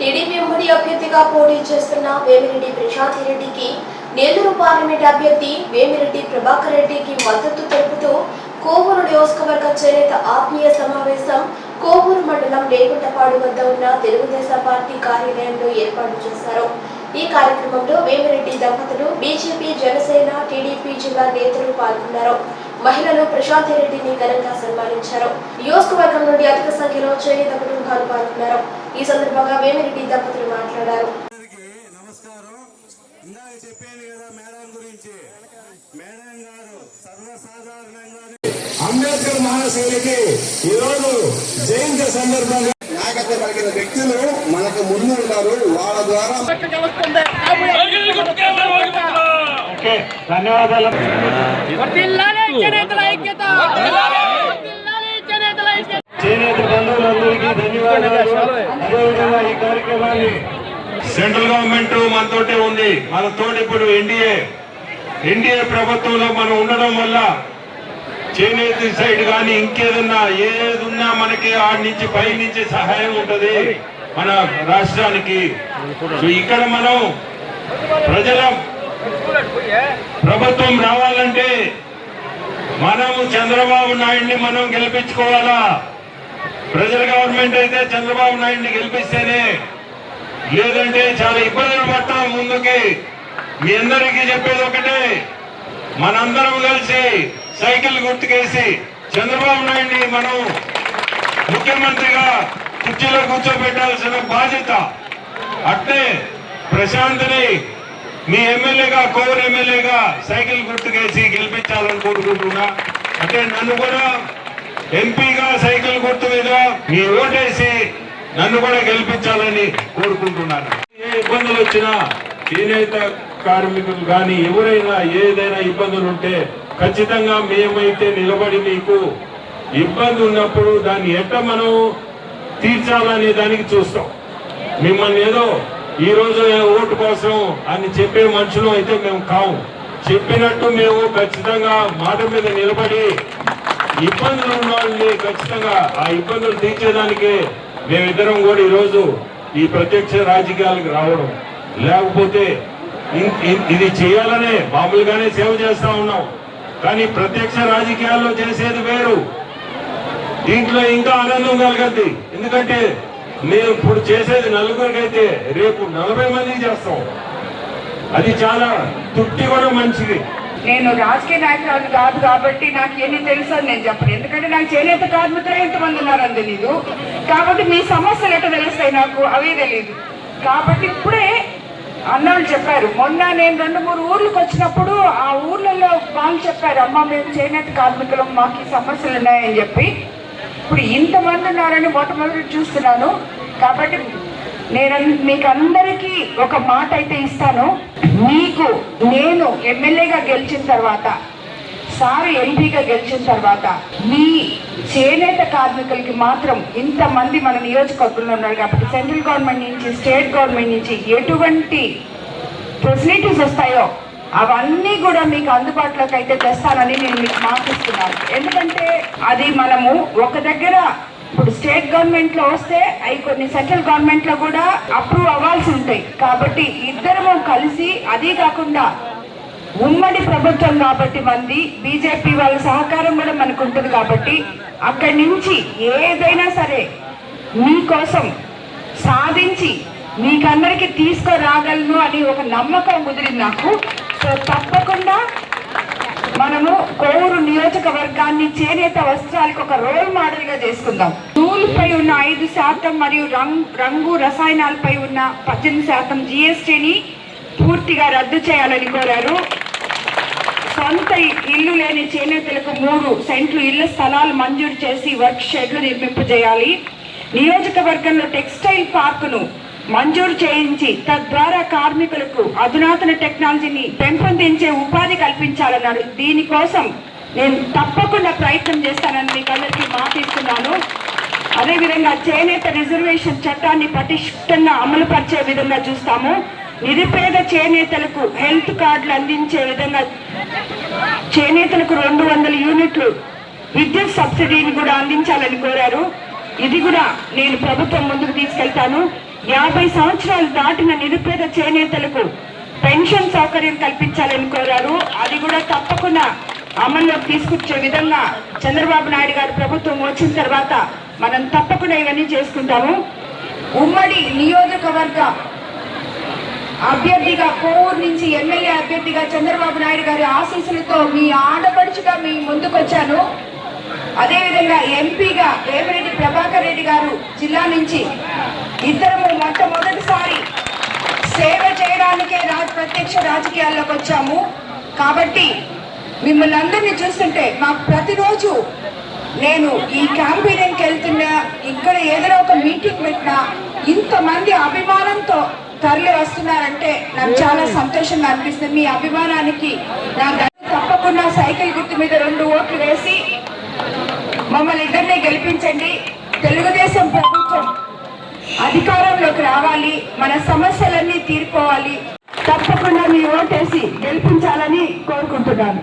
TDP ఉమ్మడి అభ్యర్థిగా పోటీ చేస్తున్న వేమిరెడ్డి ప్రశాంత్ రెడ్డికి నెల్లూరు పార్లమెంట్ అభ్యర్థి వేమిరెడ్డి ప్రభాకర్ రెడ్డికి మద్దతు తెలుపుతూ కోవూరు నియోజకవర్గ చేనేత ఆత్మీయ సమావేశం కోవూరు మండలం లేకుంటపాడు వద్ద ఉన్న తెలుగుదేశం పార్టీ కార్యాలయంలో ఏర్పాటు చేశారు. ఈ కార్యక్రమంలో వేమిరెడ్డి దంపతులు బీజేపీ జనసేన టీడీపీ జిల్లా నేతలు పాల్గొన్నారు. మహిళలు ప్రశాంత్ రెడ్డిని ఘనంగా సన్మానించారు. నియోజకవర్గం నుండి అధిక సంఖ్యలో చేనేత కుటుంబాలు పాల్గొన్నారు. ఈ సందర్భంగా వేమిరెడ్డి దంపతులు మాట్లాడారు. నమస్కారం. ఇందాక చెప్పాను కదా మేడం గురించి. మేడం గారు సర్వసాధారణంగా అంబేద్కర్ మహాశైలికి ఈరోజు జయంతి సందర్భంగా నాయకత్వం కలిగిన వ్యక్తులు మనకు ముందు ఉన్నారు వాళ్ళ ద్వారా ఓకే ధన్యవాదాలు. చేనేత బంధువులందరికీ ధన్యవాదాలు. అదేవిధంగా ఈ కార్యక్రమాన్ని సెంట్రల్ గవర్నమెంట్ మనతోటే ఉంది. మనతో ఇప్పుడు ఎన్డీఏ. ఎన్డీఏ ప్రభుత్వంలో మనం ఉండడం వల్ల చేనేత సైడ్ కానీ ఇంకేదన్నా ఏది ఉన్నా మనకి ఆ నుంచి పై నుంచి సహాయం ఉంటది మన రాష్ట్రానికి. ఇక్కడ మనం ప్రజల ప్రభుత్వం రావాలంటే మనము చంద్రబాబు నాయుడిని మనం గెలిపించుకోవాలా? ప్రజల గవర్నమెంట్ అయితే చంద్రబాబు నాయుడిని గెలిపిస్తేనే లేదంటే చాలా ఇబ్బందులు పడతాం ముందుకి. మీ అందరికీ చెప్పేది ఒకటే మనందరం కలిసి సైకిల్ గుర్తుకేసి చంద్రబాబు నాయుడిని మనం ముఖ్యమంత్రిగా కుర్చీలో కూర్చోబెట్టాల్సిన బాధ్యత. అట్నే ప్రశాంత్ని మీ ఎమ్మెల్యేగా కోర్ ఎమ్మెల్యేగా సైకిల్ గుర్తుకేసి గెలిపించాలని కోరుకుంటున్నా. అంటే నన్ను కూడా ఎంపీగా సైకిల్ గుర్తు మీద మీ ఓటేసి నన్ను కూడా గెలిపించాలని కోరుకుంటున్నాను. ఏ ఇబ్బందులు వచ్చినా చేనేత కార్మికులు కానీ ఎవరైనా ఏదైనా ఇబ్బందులు ఉంటే ఖచ్చితంగా మేమైతే నిలబడి మీకు ఇబ్బంది ఉన్నప్పుడు దాన్ని ఎట్ట మనం తీర్చాలనే దానికి చూస్తాం. మిమ్మల్ని ఏదో ఈ రోజు ఓటు కోసం అని చెప్పే మనుషులు అయితే మేము కావు చెప్పినట్టు మేము ఖచ్చితంగా మాట మీద నిలబడి ఇబ్బందులు ఉన్న వాళ్ళని ఖచ్చితంగా ఆ ఇబ్బందులు తీర్చేదానికే మేమిద్దరం కూడా ఈరోజు ఈ ప్రత్యక్ష రాజకీయాలకు రావడం. లేకపోతే ఇన్- ఇది చేయాలనే మామూలుగానే సేవ చేస్తా ఉన్నాం. కానీ ప్రత్యక్ష రాజకీయాల్లో చేసేది వేరు. దీంట్లో ఇంకా ఆనందం కలగద్ది. ఎందుకంటే మేము ఇప్పుడు చేసేది నలుగురికైతే రేపు నలభై మందికి చేస్తాం. అది చాలా తుట్టి కూడా మంచిది. నేను రాజకీయ నాయకురాలు కాదు కాబట్టి నాకు ఎన్ని తెలుసు అని నేను చెప్పను. ఎందుకంటే నాకు చేనేత కార్మికులు ఎంతమంది ఉన్నారని తెలీదు కాబట్టి మీ సమస్యలు ఎట్లా తెలుస్తాయి నాకు? అవే తెలియదు కాబట్టి ఇప్పుడే అన్నోళ్ళు చెప్పారు. మొన్న నేను రెండు మూడు ఊర్లకు వచ్చినప్పుడు ఆ ఊర్లలో వాళ్ళు చెప్పారు అమ్మ మేము చేనేత కార్మికులు మాకు ఈ సమస్యలు ఉన్నాయని చెప్పి. ఇప్పుడు ఇంతమంది ఉన్నారని మొట్టమొదటి చూస్తున్నాను. కాబట్టి నేను మీకు అందరికీ ఒక మాట అయితే ఇస్తాను. మీకు నేను ఎమ్మెల్యేగా గెలిచిన తర్వాత సార్ ఎంపీగా గెలిచిన తర్వాత మీ చేనేత కార్మికులకి మాత్రం ఇంతమంది మన నియోజకవర్గంలో ఉన్నారు కాబట్టి సెంట్రల్ గవర్నమెంట్ నుంచి స్టేట్ గవర్నమెంట్ నుంచి ఎటువంటి ఫెసిలిటీస్ వస్తాయో అవన్నీ కూడా మీకు అందుబాటులోకి అయితే తెస్తానని నేను మీకు మాటిస్తున్నాను. ఎందుకంటే అది మనము ఒక దగ్గర ఇప్పుడు స్టేట్ గవర్నమెంట్లో వస్తే అవి కొన్ని సెంట్రల్ గవర్నమెంట్లో కూడా అప్రూవ్ అవ్వాల్సి ఉంటాయి. కాబట్టి ఇద్దరము కలిసి అది కాకుండా ఉమ్మడి ప్రభుత్వం కాబట్టి మంది బీజేపీ వాళ్ళ సహకారం కూడా మనకు ఉంటుంది కాబట్టి అక్కడి నుంచి ఏదైనా సరే మీకోసం సాధించి మీకందరికి తీసుకురాగలను అని ఒక నమ్మకం కుదిరింది నాకు. సో తప్పకుండా మనము కోరు నియోజకవర్గాన్ని చేనేత వస్త్రాలకు ఒక రోల్ మోడల్గా చేసుకుందాం. నూలుపై ఉన్న ఐదు శాతం మరియు రంగు రంగు రసాయనాలపై ఉన్న పద్దెనిమిది శాతం జిఎస్టీని పూర్తిగా రద్దు చేయాలని కోరారు. సొంత ఇల్లు లేని చేనేతలకు మూడు సెంట్లు ఇళ్ళ స్థలాలు మంజూరు చేసి వర్క్ షెడ్లు నిర్మింపజేయాలి. నియోజకవర్గంలో టెక్స్టైల్ పార్కును మంజూరు చేయించి తద్వారా కార్మికులకు అధునాతన టెక్నాలజీని పెంపొందించే ఉపాధి కల్పించాలన్నారు. దీనికోసం నేను తప్పకుండా ప్రయత్నం చేస్తానని మీకు అందరికీ మాట ఇస్తున్నాను అదేవిధంగా చేనేత రిజర్వేషన్ చట్టాన్ని పటిష్టంగా అమలు పరిచే విధంగా చూస్తాము. నిరుపేద చేనేతలకు హెల్త్ కార్డులు అందించే విధంగా చేనేతలకు రెండు వందల యూనిట్లు విద్యుత్ సబ్సిడీని కూడా అందించాలని కోరారు. ఇది కూడా నేను ప్రభుత్వం ముందుకు తీసుకెళ్తాను. యాభై సంవత్సరాలు దాటిన నిరుపేద చేనేతలకు పెన్షన్ సౌకర్యం కల్పించాలని కోరారు. అది కూడా తప్పకుండా అమల్లోకి తీసుకొచ్చే విధంగా చంద్రబాబు నాయుడు గారు ప్రభుత్వం వచ్చిన తర్వాత మనం తప్పకుండా ఇవన్నీ చేసుకుంటాము. ఉమ్మడి నియోజకవర్గ అభ్యర్థిగా కోవూరు నుంచి ఎమ్మెల్యే అభ్యర్థిగా చంద్రబాబు నాయుడు గారి ఆశీస్సులతో మీ ఆడపడుచుగా మీ ముందుకొచ్చాను. అదేవిధంగా ఎంపీగా వేమిరెడ్డి ప్రభాకర్ రెడ్డి గారు జిల్లా నుంచి ఇద్దరము మొట్టమొదటిసారి సేవ చేయడానికే రాజ్ ప్రత్యక్ష రాజకీయాల్లోకి వచ్చాము. కాబట్టి మిమ్మల్ని అందరినీ చూస్తుంటే మాకు ప్రతిరోజు నేను ఈ క్యాంపెయినింగ్కి వెళ్తున్నా ఇక్కడ ఏదైనా ఒక మీటింగ్ పెట్టినా ఇంతమంది అభిమానంతో తరలి వస్తున్నారంటే నాకు చాలా సంతోషంగా అనిపిస్తుంది. మీ అభిమానానికి నాకు తప్పకుండా సైకిల్ గుర్తు మీద రెండు ఓట్లు వేసి మమ్మల్ని ఇద్దరిని గెలిపించండి. తెలుగుదేశం ప్రభుత్వం అధికారంలోకి రావాలి. మన సమస్యలన్నీ తీర్కోవాలి తప్పకుండా మీ ఓటేసి గెలిపించాలని కోరుకుంటున్నాను.